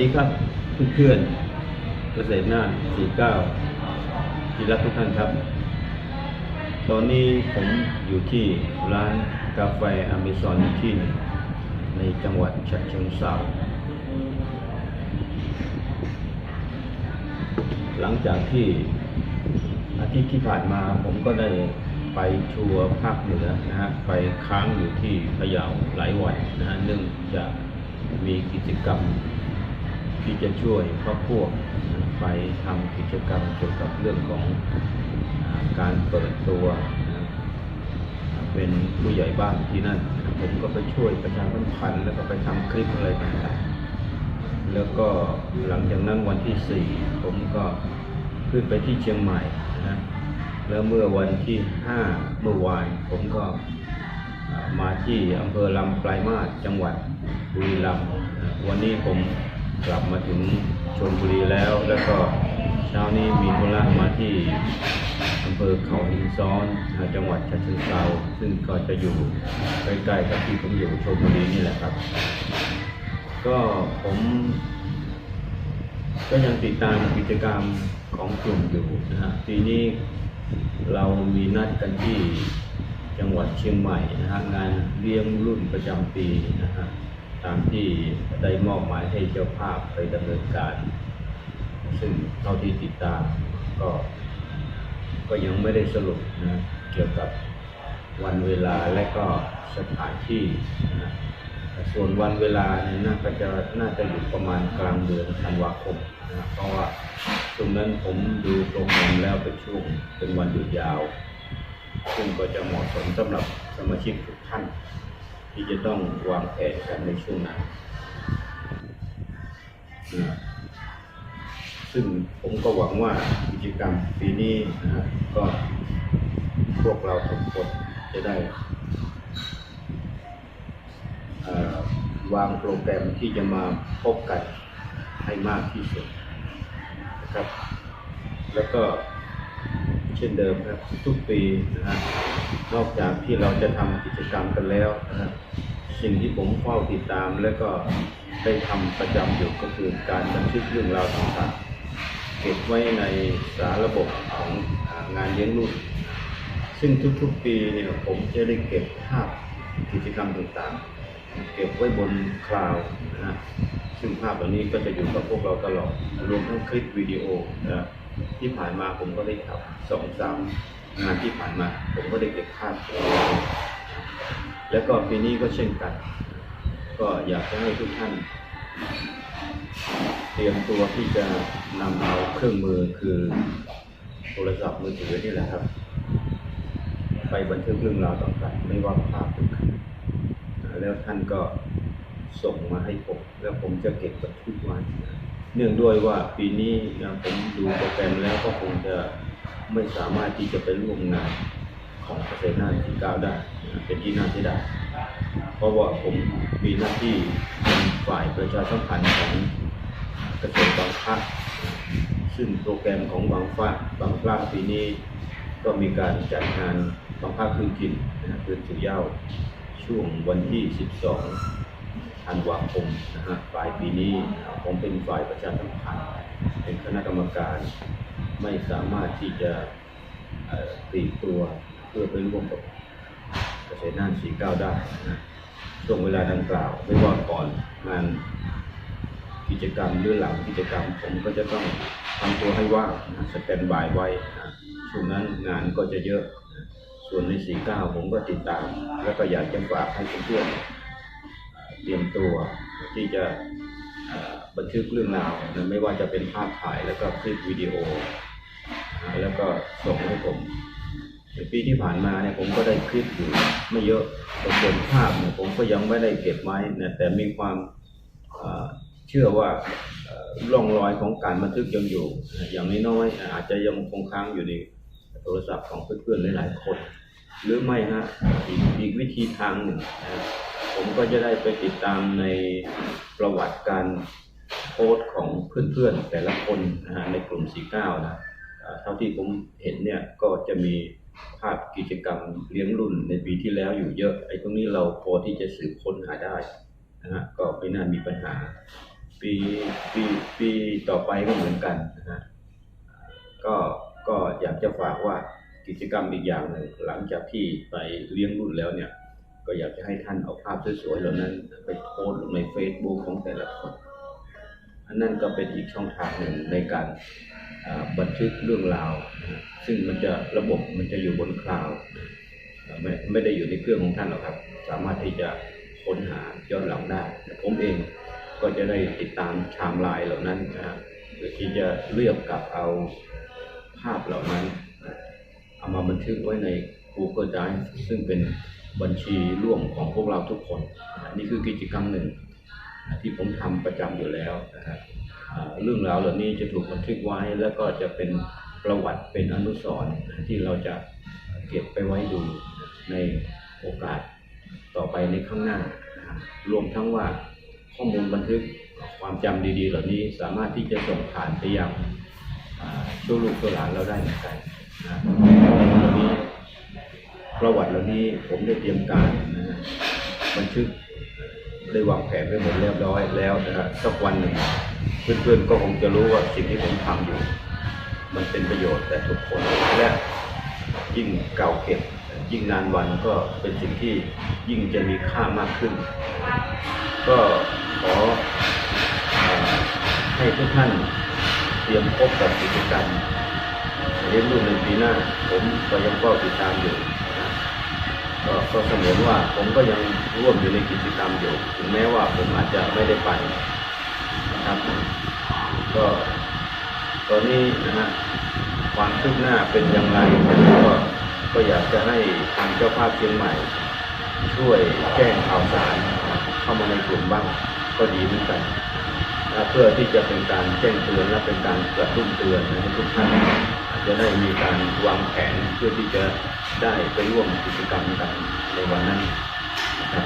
ดีครับเพื่อนๆเกษตรน่าน49 ที่รักทุกท่านครับ ตอนนี้ผมอยู่ที่ร้านกาแฟอเมซอนที่ในจังหวัดฉะเชิงเทราหลังจากที่อาทิตย์ที่ผ่านมาผมก็ได้ไปทัวร์ภาคเหนือนะฮะไปค้างอยู่ที่พะเยาหลายวันนะฮะเนื่องจากมีกิจกรรม ที่จะช่วยครอบครัวไปทำกิจกรรมเกี่ยวกับเรื่องของอการเปิดตัวเป็นผู้ใหญ่บ้านที่นั่น ผมก็ไปช่วยประชาสัมพันธ์แล้วก็ไปทำคลิปอะไรต่างๆ แล้วก็หลังจากนั้นวันที่สี่ผมก็ขึ้นไปที่เชียงใหม่นะแล้วเมื่อวันที่ห้าเมื่อวานผมก็มาที่อำเภอลำปลายมาศจังหวัดบุรีรัมย์วันนี้ผม กลับมาถึงชลบุรีแล้ว แล้วก็เช้านี้มีธุระมาที่อำเภอเขาหินซ้อนจังหวัดฉะเชิงเทราซึ่งก็จะอยู่ใกล้ๆกับที่ผมอยู่ชลบุรีนี่แหละครับ ก็ผม ก็ยังติดตามกิจกรรมของกลุ่มอยู่นะฮะปีนี้เรามีนัดกันที่จังหวัดเชียงใหม่นะฮะงานเลี้ยงรุ่นประจำปีนะฮะ ตามที่ได้มอบหมายให้เจ้าภาพไปดำเนินการ ซึ่งเท่าที่ติดตามก็ก็ยังไม่ได้สรุปนะเกี่ยวกับวันเวลาและก็สถานที่นะส่วนวันเวลาเนี่ยน่าจะน่าจะอยู่ประมาณกลางเดือนธันวาคมนะเพราะว่าช่วงนั้นผมดูโปรแกรมแล้วเป็นช่วงเป็นวันหยุดยาว ซึ่งก็จะเหมาะสมสำหรับสมาชิกทุกท่าน ที่จะต้องวางแผนกันในช่วงนั้นนะซึ่งผมก็หวังว่ากิจกรรมปีนี้นะก็พวกเราทุกคนจะได้วางโปรแกรมที่จะมาพบกันให้มากที่สุดนะครับ แล้วก็ ช่นเดิมครับทุกปีนะฮะนอกจากที่เราจะทำกิจกรรมกันแล้วนะฮะสิ่งที่ผมเฝ้าติดตามและก็ได้ทำประจำอยู่ก็คือการบันทึกเรื่องราวต่างๆเก็บไว้ในสารระบบของงานเลี้ยงรุ่นซึ่งทุกๆปีเนี่ยผมจะได้เก็บภาพกิจกรรมต่างๆ เก็บไว้บนคลาวนะฮะซึ่งภาพเหล่านี้ก็จะอยู่กับพวกเราตลอดรวมทั้งคลิปวิดีโอนะ ที่ผ่านมาผมก็ได้ทำสองสามงานที่ผ่านมา ผมก็ได้เก็บภาพแล้วก็ปีนี้ก็เช่นกัน ก็อยากจะให้ทุกท่าน เตรียมตัวที่จะนำเอาเครื่องมือคือโทรศัพท์มือถือนี่แหละครับ ไปบันทึกเรื่องราวต่างๆไม่ว่าภาพหรือคลิปแล้วท่านก็ส่งมาให้ผม แล้วผมจะเก็บบันทึกไว้ เนื่องด้วยว่าปีนี้ผมดูโปรแกรมแล้วก็คงจะไม่สามารถที่จะไปร่วมงานของเกษตรหน้าที่ก้าได้ เป็นที่น่าเสียดายเพราะว่าผมมีหน้าที่เป็นฝ่ายประชาสัมพันธ์ของเกษตรบางภาคซึ่งโปรแกรมของบางฟ้าบางภาคปีนี้ก็มีการจัดงานบางภาคพื้นถิ่นนะฮะพื้นสุเย้าช่วงวันที่ 12 ธันวาคมนะฮะปลายปีนี้ผมเป็นฝ่ายประชาสัมพันธ์เป็นคณะกรรมการไม่สามารถที่จะเอ่อปลีตัวเพื่อไปร่วมกับเกษตรน่าน49ได้นะช่วงเวลาดังกล่าว ไม่ว่าก่อนงานกิจกรรมหรือหลังกิจกรรม ผมก็จะต้องทำตัวให้ว่างนะสแตนบายไว้นะช่วงนั้นงานก็จะเยอะ ส่วนใน49ผมก็ติดตาม แล้วก็อยากจะฝากให้เพื่อนๆ เตรียมตัวที่จะบันทึกเรื่องราวนะไม่ว่าจะเป็นภาพถ่ายแล้วก็คลิปวิดีโอ แล้วก็ส่งให้ผมในปีที่ผ่านมาเนี่ยผมก็ได้คลิปอยู่ไม่เยอะแต่ส่วนภาพเนี่ยผมก็ยังไม่ได้เก็บไว้นะแต่มีความเชื่อว่าร่องรอยของการบันทึกยังอยู่ อย่างน้อยๆอาจจะยังคงค้างอยู่ในโทรศัพท์ของเพื่อนๆหลายๆคน หรือไม่ฮะอีกอีกวิธีทางหนึ่งนะ ผมก็จะได้ไปติดตามในประวัติการโพสต์ของเพื่อนๆ แต่ละคนนะฮะในกลุ่ม 49 นะอ่าเท่าที่ผมเห็นเนี่ยก็จะมีภาพกิจกรรมเลี้ยงรุ่นในปีที่แล้วอยู่เยอะ ไอ้ตรงนี้เราพอที่จะสืบค้นหาได้นะฮะก็ไม่น่ามีปัญหา ปีปีปีต่อไปก็เหมือนกันนะฮะก็ก็อยากจะฝากว่ากิจกรรมอีกอย่างหนึ่งหลังจากที่ไปเลี้ยงรุ่นแล้วเนี่ย ก็อยากจะให้ท่านเอาภาพสวยๆเหล่านั้นไปโพสต์ลงใน Facebook ของแต่ละคน อันนั้นก็เป็นอีกช่องทางหนึ่งในการบันทึกเรื่องราว ซึ่งมันจะระบบมันจะอยู่บนคลาวด์ไม่ไม่ได้อยู่ในเครื่องของท่านหรอกครับ สามารถที่จะค้นหาย้อนหลังได้ ผมเองก็จะได้ติดตามไทม์ไลน์เหล่านั้นนะฮะเพื่อที่จะเลือกกลับเอาภาพเหล่านั้น เอามาบันทึกไว้ใน Google Drive ซึ่งเป็น บัญชีร่วมของพวกเราทุกคนนนี้คือกิจกรรมหนึ่งที่ผมทำประจำอยู่แล้วนะครับเรื่องราวเหล่านี้จะถูกบันทึกไว้แล้วก็จะเป็นประวัติเป็นอนุสรณ์ที่เราจะเก็บไปไว้ดูในโอกาสต่อไปในข้างหน้า รวมทั้งว่าข้อมูลบันทึกความจำดี ๆ เหล่านี้สามารถที่จะส่งผ่านไปยังอ่าช่วลูกช่วหลานเราได้เหมือนกันนะครับเหล่านี้ ประวัติเหล่านี้ผมได้เตรียมการนะฮะบันทึกได้วางแผนไว้หมดเรียบร้อยแล้วนะครับสักวันหนึ่งเพื่อนๆก็คงจะรู้ว่าสิ่งที่ผมทำอยู่ มันเป็นประโยชน์แต่ทุกคนและยิ่งเก่าเก็บ ยิ่งนานวันก็เป็นสิ่งที่ยิ่งจะมีค่ามากขึ้น ก็ขออให้ทุกท่านเตรียมพบกับกิจกรรมเลี้ยงลูกในปีหน้า ผมก็ยังเฝ้าติดตามอยู่ ก็ก็เสมือนว่าผมก็ยังร่วมอยู่ในกิจกรรมอยู่ ถึงแม้ว่าผมอาจจะไม่ได้ไปนะครับ ก็ตอนนี้นะฮะความคืบหน้าเป็นอย่างไรก็ก็อยากจะให้ทางเจ้าภาพเชียงใหม่ ช่วยแจ้งข่าวสารเข้ามาในกลุ่มบ้างก็ดีเหมือนกันเพื่อที่จะเป็นการแจ้งเตือนและเป็นการกระตุ้นเตือนให้ทุกท่าน จะได้มีการวางแผนเพื่อที่จะได้ไปร่วมกิจกรรมกันในวันนั้นนะครับ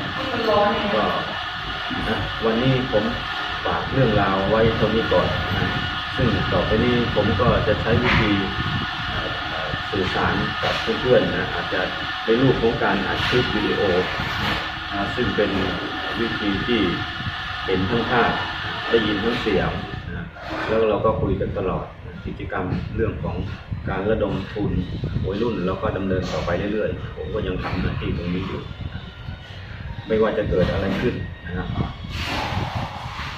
ก็นะวันนี้ผมฝากเรื่องราวไว้เท่านี้ก่อนนะซึ่งต่อไปนี้ผมก็จะใช้วิธีสื่อสารกับเพื่อนๆนะอาจจะในรูปของการอัดคลิปวิดีโอนะซึ่งเป็นวิธีที่เห็นทั้งภาพได้ยินทั้งเสียง แล้วเราก็คุยกันตลอดกิจกรรมเรื่องของการระดมทุนวัยรุ่นแล้วก็ดำเนินต่อไปเรื่อยๆ ผมก็ยังทำหน้าที่ตรงนี้อยู่ ไม่ว่าจะเกิดอะไรขึ้นนะครับ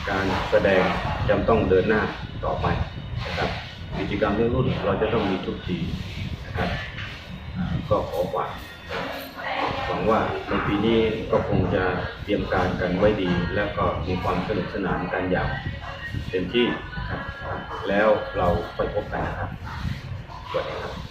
การแสดงจำต้องเดินหน้าต่อไปนะครับกิจกรรมเรื่องรุ่นเราจะต้องมีทุกทีนะครับก็ขอฝากหวังว่าในปีนี้ก็คงจะเตรียมการกันไว้ดี แล้วก็มีความสนุกสนานกันอย่างเต็มที่ แล้วเราไปพบกันนะครับสวัสดีครับ